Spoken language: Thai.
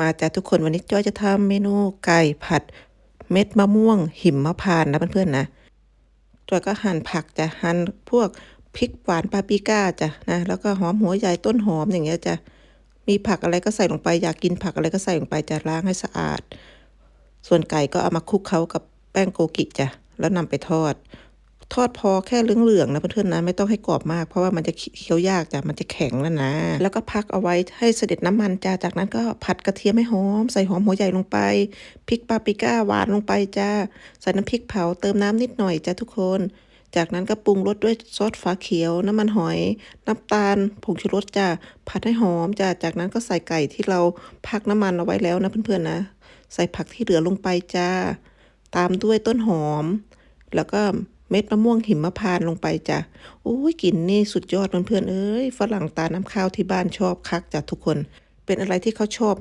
มาจ้ะทุกคนวันนี้จ้อยจะทำเมนูไก่ผัดเม็ดมะม่วง หิมมะพานนะเพื่อนๆนะจ้อยก็หั่นผักจะหั่นพวกพริกหวานปาปริก้าจ้ะนะแล้วก็หอมหัวใหญ่ต้นหอมอย่างเงี้ยจ้ะมีผักอะไรก็ใส่ลงไป อยากกินผักอะไรก็ใส่ลงไปจะล้างให้สะอาด ส่วนไก่ก็เอามาคลุกเคล้ากับแป้งโกกิจ้ะแล้วนำไปทอด ทอดพอแค่เหลืองๆนะเพื่อนๆนะไม่ต้องให้กรอบมาก เพราะว่ามันจะเคี้ยวยากจ้ะมันจะแข็งแล้วนะ แล้วก็พักเอาไว้ให้เสด็จน้ำมันจ้าจากนั้นก็ผัดกระเทียมให้หอม ใส่หอมหัวใหญ่ลงไปพริกปาปริก้าหวานลงไปจ้าใส่น้ำพริกเผาเติมน้ำนิดหน่อยจ้าทุกคน จากนั้นก็ปรุงรสด้วยซอสฟ้าเขียว น้ำมันหอย น้ำตาล ผงชูรสจ้าผัดให้หอมจ้าจากนั้นก็ใส่ไก่ที่เราพักน้ำมันเอาไว้แล้วนะเพื่อนๆนะ ใส่ผักที่เหลือลงไปจ้า ตามด้วยต้นหอม แล้วก็ เม็ดมะม่วงหิมพานต์ลงไปจ้ะโอ้ยกลิ่นนี่สุดยอดเพื่อนๆเอ้ยฝรั่งตาน้ำข้าวที่บ้านชอบคักจ้ะทุกคน เป็นอะไรที่เขาชอบ